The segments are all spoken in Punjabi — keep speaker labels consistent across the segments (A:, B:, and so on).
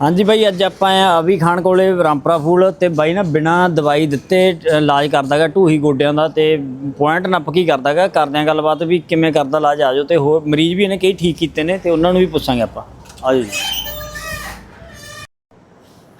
A: ਹਾਂਜੀ ਬਾਈ ਅੱਜ ਆਪਾਂ ਆ ਅਭੀ ਖਾਨ ਕੋਲੇ ਰਾਮਪਰਾ ਫੂਲ ਤੇ ਬਾਈ ਨਾ ਬਿਨਾ ਦਵਾਈ ਦਿੱਤੇ ਅ, ਇਲਾਜ ਕਰਦਾਗਾ ਢੂਹੀ ਗੋਡਿਆਂ ਦਾ ਤੇ ਪੁਆਇੰਟ ਨੱਪ ਕੀ ਕਰਦਾਗਾ। ਕਰਦੇ ਆ ਗੱਲਬਾਤ ਵੀ ਕਿਵੇਂ ਕਰਦਾ ਇਲਾਜ ਆਜੋ ਤੇ ਹੋਰ ਮਰੀਜ਼ ਵੀ ਇਹਨੇ ਕਈ ਠੀਕ ਕੀਤੇ ਨੇ ਤੇ ਉਹਨਾਂ ਨੂੰ ਵੀ ਪੁੱਛਾਂਗੇ ਆਪਾਂ। ਆਜੋ ਜੀ।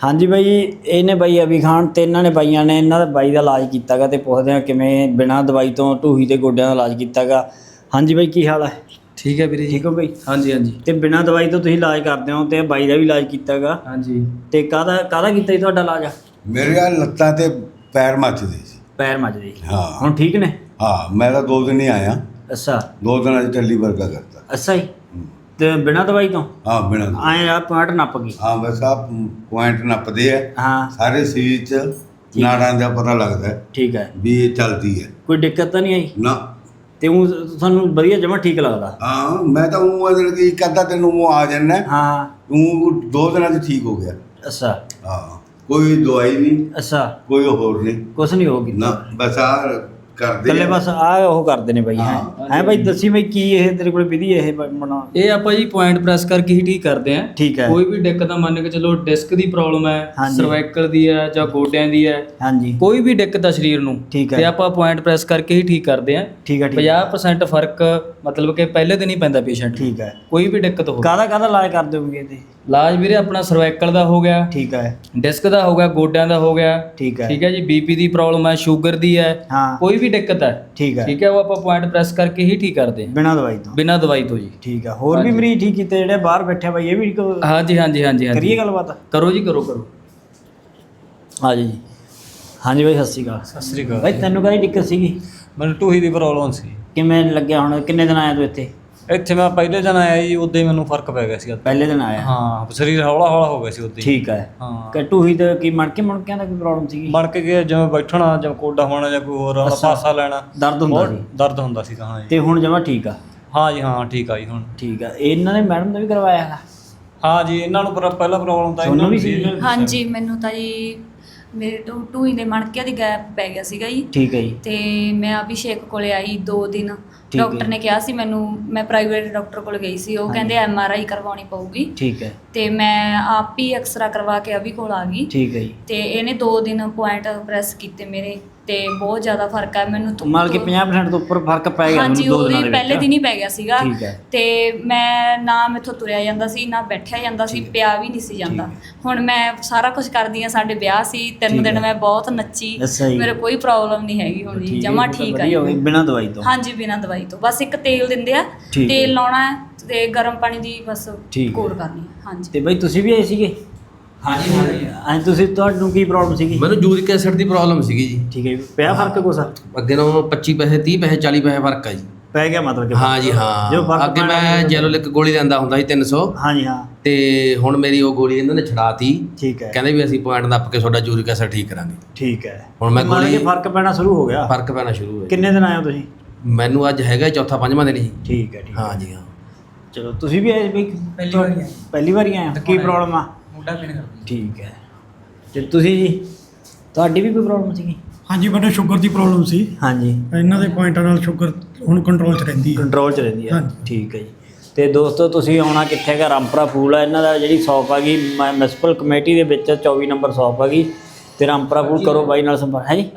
A: ਹਾਂਜੀ ਬਾਈ ਇਹਨੇ ਬਾਈ ਅਭੀ ਖਾਨ ਤੇ ਇਹਨਾਂ ਨੇ ਬਾਈਆਂ ਨੇ ਇਹਨਾਂ ਦਾ ਬਾਈ ਦਾ ਇਲਾਜ ਕੀਤਾਗਾ ਤੇ ਪੁੱਛਦੇ ਆ ਕਿਵੇਂ ਬਿਨਾ ਦਵਾਈ ਤੋਂ ਢੂਹੀ ਤੇ ਗੋਡਿਆਂ ਦਾ ਇਲਾਜ ਕੀਤਾਗਾ। ਹਾਂਜੀ ਬਾਈ ਕੀ ਹਾਲ ਹੈ
B: ਠੀਕ ਹੈ ਵੀਰੇ ਜੀ।
A: ਠੀਕ ਹੋ ਬਾਈ
B: ਹਾਂਜੀ ਹਾਂਜੀ।
A: ਤੇ ਬਿਨਾ ਦਵਾਈ ਤੋਂ ਤੁਸੀਂ ਇਲਾਜ ਕਰਦੇ ਹੋ ਤੇ ਬਾਈ ਦਾ ਵੀ ਇਲਾਜ ਕੀਤਾਗਾ?
B: ਹਾਂਜੀ।
A: ਤੇ ਕਾਹਦਾ ਕਾਹਦਾ ਕੀਤਾ ਜੀ ਤੁਹਾਡਾ ਇਲਾਜ?
C: ਮੇਰੇ ਆ ਲੱਤਾਂ ਤੇ ਪੈਰ ਮੱਚਦੇ ਸੀ।
A: ਪੈਰ ਮੱਜਦੇ
C: ਹਾਂ।
A: ਹੁਣ ਠੀਕ ਨੇ?
C: ਹਾਂ ਮੈਂ ਤਾਂ ਦੋ ਦਿਨ ਹੀ ਆਇਆ।
A: ਅੱਛਾ।
C: ਦੋ ਦਿਨਾਂ ਚ ਟੱਲੀ ਵਰਗਾ ਕਰਤਾ।
A: ਅੱਛਾ ਹੀ। ਤੇ ਬਿਨਾ ਦਵਾਈ ਤੋਂ?
C: ਹਾਂ ਬਿਨਾਂ
A: ਆਏ ਆ ਪੁਆਇੰਟ ਨੱਪ ਗਈ
C: ਹਾਂ ਬਸ ਆ ਪੁਆਇੰਟ ਨੱਪਦੇ ਆ।
A: ਹਾਂ।
C: ਸਾਰੇ ਸਰੀਰ ਚ ਨਾੜਾਂ ਦਾ ਪਤਾ ਲੱਗਦਾ
A: ਠੀਕ ਹੈ।
C: ਵੀ ਇਹ ਚੱਲਦੀ ਹੈ।
A: ਕੋਈ ਦਿੱਕਤ ਤਾਂ ਨਹੀਂ ਆਈ?
C: ਨਾ।
A: ਤੇ ਉਹ ਤੁਹਾਨੂੰ ਵਧੀਆ ਜਮਾ ਠੀਕ ਲੱਗਦਾ।
C: ਹਾਂ ਮੈਂ ਤਾਂ ਉਹ ਅਦਰ ਕੀ ਕਰਦਾ ਤੈਨੂੰ ਉਹ ਆ ਜਾਣਾ
A: ਹਾਂ।
C: ਉਹ ਦੋ ਦਿਨਾਂ ਚ ਠੀਕ ਹੋ ਗਿਆ।
A: ਅੱਛਾ।
C: ਹਾਂ ਕੋਈ ਦਵਾਈ ਨਹੀਂ
A: ਅੱਛਾ।
C: ਕੋਈ ਹੋਰ ਨਹੀਂ।
A: ਕੁਛ ਨਹੀਂ ਹੋਗੀ
C: ਨਾ ਬਸ ਆ ਕਰਦੇ
A: ਕੱਲੇ
C: ਆ।
A: ਬਸ ਆ ਉਹ ਕਰਦੇ ਨੇ ਬਾਈ ਹੈ।
C: ਹਾਂ।
A: ਹੈ ਬਾਈ ਦੱਸੀ ਬਾਈ ਕੀ ਇਹ ਤੇਰੇ ਕੋਲ ਵਿਧੀ ਇਹ ਬਣਾ
B: ਇਹ ਆਪਾਂ ਜੀ ਪੁਆਇੰਟ ਪ੍ਰੈਸ ਕਰਕੇ ਹੀ ਠੀਕ ਕਰਦੇ ਆ।
A: ਠੀਕ ਹੈ।
B: ਕੋਈ ਵੀ ਦਿੱਕਤ ਆ ਮੰਨ ਕੇ ਚਲੋ ਡਿਸਕ ਦੀ ਪ੍ਰੋਬਲਮ ਹੈ
A: ਹਾਂਜੀ।
B: ਸਰਵਾਈਕਲ ਦੀ ਹੈ ਜਾਂ ਗੋਡਿਆਂ ਦੀ ਹੈ
A: ਹਾਂਜੀ।
B: ਕੋਈ ਵੀ ਦਿੱਕਤ ਆ ਸਰੀਰ ਨੂੰ
A: ਠੀਕ ਹੈ।
B: ਤੇ ਆਪਾਂ ਪੁਆਇੰਟ ਪ੍ਰੈਸ ਕਰਕੇ ਹੀ ਠੀਕ ਕਰਦੇ ਆ।
A: ਠੀਕ ਹੈ ਠੀਕ ਹੈ।
B: 50% ਫ਼ਰਕ ਮਤਲਬ ਕਿ ਪਹਿਲੇ ਦਿਨ ਹੀ ਪੈਂਦਾ ਪੇਸ਼ੈਂਟ
A: ਠੀਕ ਹੈ।
B: ਕੋਈ ਵੀ ਦਿੱਕਤ ਹੋਵੇ।
A: ਕਾਹਦਾ ਕਾਹਦਾ ਇਲਾਜ ਕਰਦੇ ਹੋਗੇ ਇਹਦੇ?
B: ਇਲਾਜ ਵੀਰੇ ਆਪਣਾ ਸਰਵਾਈਕਲ ਦਾ ਹੋ ਗਿਆ।
A: ਠੀਕ ਹੈ।
B: ਡਿਸਕ ਦਾ ਹੋ ਗਿਆ ਗੋਡਿਆਂ ਦਾ ਹੋ ਗਿਆ।
A: ਠੀਕ ਹੈ।
B: ਠੀਕ ਹੈ ਜੀ ਬੀਪੀ ਦੀ ਪ੍ਰੋਬਲਮ ਹੈ ਸ਼ੂਗਰ ਦੀ ਹੈ।
A: ਹਾਂ।
B: ਕੋਈ ਵੀ ਦਿੱਕਤ ਹੈ
A: ਠੀਕ ਹੈ।
B: ਠੀਕ ਹੈ ਉਹ ਆਪਾਂ ਪੁਆਇੰਟ ਪ੍ਰੈਸ ਕਰਕੇ ਹੀ ਠੀਕ ਕਰਦੇ ਆ
A: ਬਿਨਾ ਦਵਾਈ ਤੋਂ।
B: ਬਿਨਾਂ ਦਵਾਈ ਤੋਂ ਜੀ।
A: ਠੀਕ ਹੈ। ਹੋਰ ਵੀ ਮਰੀਜ਼ ਠੀਕ ਕੀਤੇ ਜਿਹੜੇ ਬਾਹਰ ਬੈਠੇ ਬਾਈ ਇਹ ਵੀ
B: ਹਾਂਜੀ ਹਾਂਜੀ ਹਾਂਜੀ
A: ਕਰੀਏ ਗੱਲਬਾਤ?
B: ਕਰੋ ਜੀ ਕਰੋ ਕਰੋ।
A: ਆ ਜੀ। ਹਾਂਜੀ ਬਾਈ ਸਤਿ ਸ਼੍ਰੀ ਅਕਾਲ।
D: ਸਤਿ ਸ੍ਰੀ ਅਕਾਲ
A: ਬਾਈ ਤੈਨੂੰ ਕਾਹਦੀ ਦਿੱਕਤ ਸੀਗੀ?
D: ਮੈਨੂੰ ਟੂਹੀ ਦੀ ਪ੍ਰੋਬਲਮ ਸੀ।
A: ਕਿਵੇਂ ਲੱਗਿਆ ਹੁਣ? ਕਿੰਨੇ ਦਿਨ ਆਇਆ ਤੂੰ ਇੱਥੇ?
D: ਇੱਥੇ ਮੈਂ ਪਹਿਲੇ ਦਿਨ ਆਇਆ ਜੀ ਉਦੋਂ ਹੀ ਮੈਨੂੰ ਫ਼ਰਕ ਪੈ ਗਿਆ ਸੀ
A: ਪਹਿਲੇ ਦਿਨ ਆਇਆ?
D: ਹਾਂ ਸਰੀਰ ਹੌਲਾ ਹੌਲਾ ਹੋ ਗਿਆ ਸੀ ਉਦੋਂ ਹੀ।
A: ਠੀਕ ਹੈ
D: ਹਾਂ।
A: ਕੱਟੂ ਹੀ ਤੇ ਕੀ ਮਣਕੇ ਮਣਕਿਆਂ ਦਾ ਕੋਈ ਪ੍ਰੋਬਲਮ ਸੀਗੀ?
D: ਬਣ ਕੇ ਗਿਆ ਜਿਵੇਂ ਬੈਠਣਾ ਜਾਂ ਕੋਡਾ ਹੋਣਾ ਜਾਂ ਕੋਈ ਹੋਰ
A: ਅੱਛਾ।
D: ਪਾਸਾ ਲੈਣਾ।
A: ਦਰਦ ਹੁੰਦਾ ਸੀ?
D: ਦਰਦ ਹੁੰਦਾ ਸੀ ਤਾਂ ਹਾਂ ਜੀ।
A: ਤੇ ਹੁਣ ਜਮਾ ਠੀਕ ਆ?
D: ਹਾਂ ਜੀ ਹਾਂ ਠੀਕ ਆ ਜੀ ਹੁਣ।
A: ਠੀਕ ਆ। ਇਹਨਾਂ ਨੇ ਮੈਡਮ ਦਾ ਵੀ ਕਰਵਾਇਆ ਹੈਗਾ?
D: ਹਾਂ ਜੀ ਇਹਨਾਂ ਨੂੰ ਪਰ- ਪਹਿਲਾਂ ਪ੍ਰੋਬਲਮ ਤਾਂ
A: ਤੁਹਾਨੂੰ
D: ਇਹਨਾਂ
A: ਵੀ
D: ਨੂੰ ਸੀ
A: ਸੀ?
E: ਹਾਂਜੀ ਮੈਨੂੰ ਤਾਂ ਜੀ ਮੇਰੇ ਟੂ ਟੂਈ ਦੇ ਮਣਕਿਆਂ ਦੀ ਗੈਪ ਪੈ ਗਿਆ ਸੀਗਾ ਜੀ।
A: ਠੀਕ ਹੈ ਜੀ।
E: ਤੇ ਮੈਂ ਅਭਿਸ਼ੇਕ ਕੋਲੇ ਆਈ ਦੋ ਦਿਨ।
A: ਠੀਕ ਹੈ।
E: ਡਾਕਟਰ ਨੇ ਕਿਹਾ ਸੀ ਮੈਨੂੰ ਮੈਂ ਪ੍ਰਾਈਵੇਟ ਡਾਕਟਰ ਕੋਲ ਗਈ ਸੀ ਉਹ
A: ਹਾਂਜੀ।
E: ਕਹਿੰਦੇ ਐਮ ਆਰ ਆਈ ਕਰਵਾਉਣੀ ਪਊਗੀ।
A: ਠੀਕ ਹੈ।
E: ਤੇ ਮੈਂ ਆਪ ਹੀ ਐਕਸਰਾ ਕਰਵਾ ਕੇ ਅਭੀ ਕੋਲ ਆ ਗਈ।
A: ਠੀਕ ਹੈ ਜੀ।
E: ਤੇ ਇਹਨੇ ਦੋ ਦਿਨ ਪੁਆਇੰਟ ਪ੍ਰੈਸ ਕੀਤੇ ਮੇਰੇ ਤੇ ਬਹੁਤ ਜ਼ਿਆਦਾ ਫ਼ਰਕ ਆ ਮੈਨੂੰ ਤੋਂ-
A: ਮਾਲ ਕਿ 50% ਤੋਂ ਉੱਪਰ ਫ਼ਰਕ ਪੈ ਗਿਆ
E: ਹਾਂਜੀ ਉਹ
A: ਦਿਨਾਂ ਦੇ
E: ਪਹਿਲੇ ਦਿਨ ਹੀ ਪੈ ਗਿਆ ਸੀਗਾ।
A: ਠੀਕ ਹੈ।
E: ਤੇ ਮੈਂ ਨਾ ਮੈਥੋਂ ਤੁਰਿਆ ਜਾਂਦਾ ਸੀ ਨਾ ਬੈਠਿਆ ਜਾਂਦਾ ਸੀ ਪਿਆ ਵੀ ਨਹੀਂ ਸੀ ਜਾਂਦਾ।
A: ਠੀਕ
E: ਹੁਣ ਮੈਂ ਸਾਰਾ ਕੁਝ ਕਰਦੀ ਆ ਸਾਡੇ ਵਿਆਹ ਸੀ
A: ਠੀਕ
E: ਤਿੰਨ ਦਿਨ
A: ਹੈ।
E: ਮੈਂ ਬਹੁਤ ਨੱਚੀ
A: ਅੱਛਾ ਜੀ।
E: ਮੇਰੇ ਕੋਈ ਪ੍ਰੋਬਲਮ ਨਹੀਂ ਹੈਗੀ ਹੁਣ ਜੀ ਜਮਾ ਠੀਕ ਆ
A: ਬਿਨਾਂ ਦਵਾਈ ਤੋਂ।
E: ਹਾਂਜੀ ਬਿਨਾਂ ਦਵਾਈ ਤੋਂ। ਬਸ ਇੱਕ ਤੇਲ ਦਿੰਦੇ ਆ
A: ਠੀਕ।
E: ਤੇਲ ਲਾਉਣਾ ਹੈ ਤੇ ਗਰਮ ਪਾਣੀ ਦੀ ਬਸ
A: ਠੀਕ ਹੈ।
E: ਕੋਡ ਕਰਨੀ ਹੈ ਹਾਂਜੀ।
A: ਤੇ ਬਾਈ ਤੁਸੀਂ ਵੀ ਆਏ ਸੀਗੇ?
B: ਹਾਂਜੀ ਹਾਂਜੀ।
A: ਅੱਜ ਤੁਸੀਂ ਤੁਹਾਨੂੰ ਕੀ ਪ੍ਰੋਬਲਮ ਸੀਗੀ?
F: ਮੈਨੂੰ ਯੂਰਿਕ ਐਸਿਡ ਦੀ ਪ੍ਰੋਬਲਮ ਸੀਗੀ ਜੀ।
A: ਠੀਕ ਹੈ ਜੀ। ਪਿਆ ਫ਼ਰਕ ਕੁਛ?
F: ਅੱਗੇ ਨਾਲੋਂ 25 ਪੈਸੇ 30 ਪੈਸੇ 40 ਪੈਸੇ ਫ਼ਰਕ ਆ ਜੀ।
A: ਪੈ ਗਿਆ ਮਤਲਬ ਕਿ
F: ਹਾਂ ਜੀ
A: ਜੋ
F: ਹਾਂ।
A: ਫ਼ਰਕ
F: ਅੱਗੇ
A: ਪੈਣਾ
F: ਮੈਂ
A: ਸੀ-
F: ਜੈਲੋਲਿਕ ਗੋਲੀ ਲੈਂਦਾ ਹੁੰਦਾ ਸੀ 300
A: ਹਾਂਜੀ ਹਾਂ।
F: ਤੇ ਹੁਣ ਮੇਰੀ ਉਹ ਗੋਲੀ ਇਹਨਾਂ ਨੇ ਛਡਾਤੀ।
A: ਠੀਕ ਹੈ।
F: ਕਹਿੰਦੇ ਵੀ ਅਸੀਂ ਪੁਆਇੰਟ ਨੱਪ ਕੇ ਤੁਹਾਡਾ ਯੂਰਿਕ ਐਸਿਡ ਠੀਕ ਕਰਾਂਗੇ।
A: ਠੀਕ ਹੈ।
F: ਹੁਣ ਮੈਂ
A: ਮੰਨ ਕੇ
F: ਗੋਲੀ-
A: ਫ਼ਰਕ ਪੈਣਾ ਸ਼ੁਰੂ ਹੋ ਗਿਆ।
F: ਫ਼ਰਕ ਪੈਣਾ ਸ਼ੁਰੂ ਹੋਇਆ
A: ਕਿੰਨੇ ਦਿਨ ਆਏ ਹੋ ਤੁਸੀਂ?
F: ਮੈਨੂੰ ਅੱਜ ਹੈਗਾ ਚੌਥਾ ਪੰਜਵਾਂ ਦਿਨ ਜੀ
A: ਠੀਕ ਹੈ ਠੀਕ ਹੈ।
F: ਹਾਂ ਜੀ ਹਾਂ।
A: ਚਲੋ ਤੁਸੀਂ ਵੀ ਆਏ ਵੀ
B: ਪਹਿਲੀ ਵਾਰੀ ਆਏ।
A: ਪਹਿਲੀ ਵਾਰੀ ਆਏ ਹੋ? ਕੀ ਪ੍ਰੋਬਲਮ ਆ?
B: ਮੁੰਡਾ ਪੀਣ ਕਰਦਾ।
A: ਠੀਕ ਹੈ। ਤੇ ਤੁਸੀਂ ਜੀ? ਤੁਹਾਡੀ ਵੀ ਕੋਈ ਪ੍ਰੋਬਲਮ ਸੀਗੀ?
G: ਹਾਂਜੀ ਮੈਨੂੰ ਸ਼ੂਗਰ ਦੀ ਪ੍ਰੋਬਲਮ ਸੀ।
A: ਹਾਂਜੀ।
G: ਇਹਨਾਂ ਦੇ ਪੁਆਇੰਟਾਂ ਨਾਲ ਸ਼ੂਗਰ ਹੁਣ ਕੰਟਰੋਲ 'ਚ ਰਹਿੰਦੀ ਹੈ।
A: ਕੰਟਰੋਲ ਚ ਰਹਿੰਦੀ ਹੈ।
G: ਹਾਂਜੀ।
A: ਠੀਕ ਹੈ ਜੀ। ਤੇ ਦੋਸਤੋ ਤੁਸੀਂ ਆਉਣਾ ਕਿੱਥੇ ਹੈਗਾ? ਰਾਮਪੁਰਾ ਫੂਲ ਆ। ਇਹਨਾਂ ਦਾ ਜਿਹੜੀ ਸ਼ਾਪ ਹੈਗੀ ਮਿਊਨਿਸਪਲ ਕਮੇਟੀ ਦੇ ਵਿੱਚ 24 ਨੰਬਰ ਸ਼ਾਪ ਹੈਗੀ ਤੇ ਰਾਮਪੁਰਾ ਫੂਲ ਕਰੋ ਬਾਈ ਨਾਲ ਸੰਪਰਕ ਹੈ ਜੀ?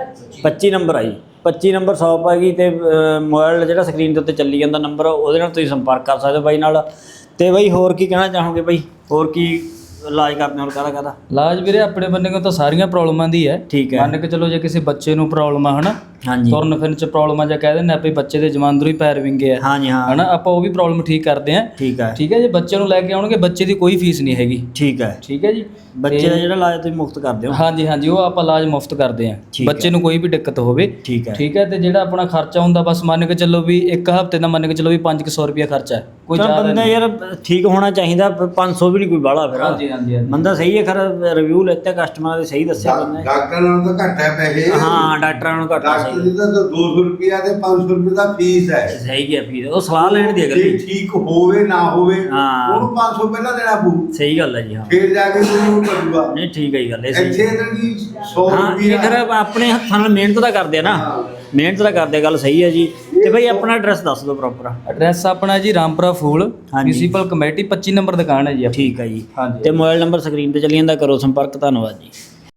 A: 25 ਨੰਬਰ ਆ ਜੀ। 25 ਨੰਬਰ ਸ਼ਾਪ ਹੈਗੀ ਤੇ ਮੋਬਾਈਲ ਜਿਹੜਾ ਸਕਰੀਨ ਦੇ ਉੱਤੇ ਚੱਲੀ ਜਾਂਦਾ ਨੰਬਰ ਉਹਦੇ ਨਾਲ ਤੁਸੀਂ ਸੰਪਰਕ ਕਰ ਸਕਦੇ ਹੋ ਬਾਈ ਨਾਲ। ਤੇ ਬਾਈ ਹੋਰ ਕੀ ਕਹਿਣਾ ਚਾਹੋਗੇ ਬਾਈ? ਹੋਰ ਕੀ ਇਲਾਜ ਕਰਦੇ ਹੋ ਕਾਹਦਾ ਕਾਹਦਾ।
B: ਇਲਾਜ ਵੀਰੇ ਆਪਣੇ ਬੰਨੇ ਕੋਲ ਤਾਂ ਸਾਰੀਆਂ ਪ੍ਰੋਬਲਮਾਂ ਦੀ ਹੈ।
A: ਠੀਕ ਹੈ।
B: ਮੰਨ ਕੇ ਚਲੋ ਜੇ ਕਿਸੇ ਬੱਚੇ ਨੂੰ ਪ੍ਰੋਬਲਮ ਆ ਹਨਾ?
A: ਹਾਂਜੀ।
B: ਤੁਰਨ ਫਿਰਨ ਚ ਪ੍ਰੋਬਲਮ ਆ ਜਾਂ ਕਹਿ ਦਿੰਦੇ ਆਪਾਂ ਵੀ ਬੱਚੇ ਦੇ ਜਮਾਂਦਰੂ ਹੀ ਪੈਰ ਵਿੰਗੇ ਆ।
A: ਹਾਂਜੀ ਹਾਂ।
B: ਹਨਾ? ਆਪਾਂ ਉਹ ਵੀ ਪ੍ਰੋਬਲਮ ਠੀਕ ਕਰਦੇ ਆ
A: ਠੀਕ ਹੈ।
B: ਠੀਕ ਹੈ ਜੇ ਬੱਚੇ ਨੂੰ ਲੈ ਕੇ ਆਉਣਗੇ ਬੱਚੇ ਦੀ ਕੋਈ ਫੀਸ ਨਹੀਂ ਹੈਗੀ।
A: ਠੀਕ ਹੈ।
B: ਠੀਕ ਹੈ ਜੀ।
A: ਬੱਚੇ ਦਾ ਜਿਹੜਾ ਇਲਾਜ ਤੁਸੀਂ ਮੁਫਤ ਕਰਦੇ ਹੋ।
B: ਹਾਂਜੀ ਹਾਂਜੀ ਉਹ ਆਪਾਂ ਇਲਾਜ ਮੁਫਤ ਕਰਦੇ ਆ। ਬੱਚੇ ਨੂੰ ਕੋਈ ਵੀ ਦਿੱਕਤ ਹੋਵੇ।
A: ਠੀਕ ਹੈ।
B: ਠੀਕ ਹੈ ਤੇ ਜਿਹੜਾ ਆਪਣਾ ਖਰਚਾ ਹੁੰਦਾ ਬਸ ਮੰਨ ਕੇ ਚੱਲੋ ਵੀ ਇੱਕ ਹਫ਼ਤੇ ਦਾ ਮੰਨ ਕੇ ਚੱਲੋ ਵੀ 500 ਰੁਪਿਆ ਖਰਚਾ ਹੈ। ਕੋਈ
A: ਚਲ
B: ਜ਼ਿਆਦਾ
A: ਬੰਦਾ
B: ਨਹੀਂ।
A: ਯਾਰ ਠੀਕ ਹੋਣਾ ਚਾਹੀਦਾ 500 ਵੀ ਨਹੀਂ ਕੋਈ ਬਾਹਲਾ ਫਿਰ।
B: ਹਾਂਜੀ ਹਾਂਜੀ ਹਾਂਜੀ।
A: ਬੰਦਾ ਸਹੀ ਹੈ ਖਰ ਰਿਵਿਊ ਲੈਤੇ ਕਸਟਮਰ ਦੇ ਸਹੀ ਦੱਸਿਆ ਬੰਦਾ। ਨੇ।
C: ਡਾਕਟਰ ਨਾਲੋਂ ਤਾਂ ਘੱਟ ਹੈ ਪੈਸੇ।
A: ਹਾਂ ਡਾਕਟਰਾਂ ਨੂੰ ਘੱਟ
C: ਡਾਕਟਰ
A: ਸਹੀ।
C: ਦੀ ਤਾਂ 200 ਰੁਪਿਆ ਤੇ 500 ਰੁਪਏ ਦਾ ਫੀਸ ਹੈ।
A: ਸਹੀ ਹੈ ਫੀਸ। ਉਹ ਸਲਾਹ ਲੈਣ ਦੀ
C: ਜੇ
A: ਅਗਲੀ
C: ਠੀਕ ਹੋਵੇ ਨਾ ਹੋਵੇ
A: ਹਾਂ।
C: ਉਹਨੂੰ 500 ਪਹਿਲਾਂ ਦੇਣਾ ਪਊ।
A: ਸਹੀ ਗੱਲ ਹੈ ਜੀ ਹਾਂ।
C: ਫੇਰ ਜਾ ਕੇ ਉਹਨੂੰ ਕਰੂਗਾ
A: ਨਹੀਂ ਠੀਕ ਹੈ ਜੀ ਗੱਲ ਇਹ ਸਹੀ।
C: ਇੱਥੇ
A: ਹੈ।
C: ਤਾਂ ਜੀ 100
A: ਹਾਂ ਇਹ
C: ਰੁਪਿਆ
A: ਫਿਰ ਆਪਣੇ ਹੱਥਾਂ ਨਾਲ ਮਿਹਨਤ ਤਾਂ ਕਰਦੇ ਆ ਨਾ।
C: ਹਾਂ।
A: ਮਿਹਨਤ ਤਾਂ ਕਰਦੇ ਆ, ਗੱਲ ਸਹੀ ਹੈ ਜੀ। ਤੇ ਭਾਈ ਆਪਣਾ ਐਡਰੈਸ ਦੱਸ ਦਿਓ ਪ੍ਰੋਪਰ
B: ਐਡਰੈਸ ਆਪਣਾ ਜੀ Rampura Phul. Municipal committee 25 number ਦੁਕਾਨ ਹੈ ਜੀ ਆਪਣੀ
A: ਠੀਕ ਹੈ ਜੀ
B: ਹਾਂਜੀ।
A: ਤੇ ਮੋਬਾਈਲ ਨੰਬਰ ਸਕਰੀਨ ਤੇ ਚੱਲੀ ਜਾਂਦਾ ਕਰੋ ਸੰਪਰਕ ਧੰਨਵਾਦ ਜੀ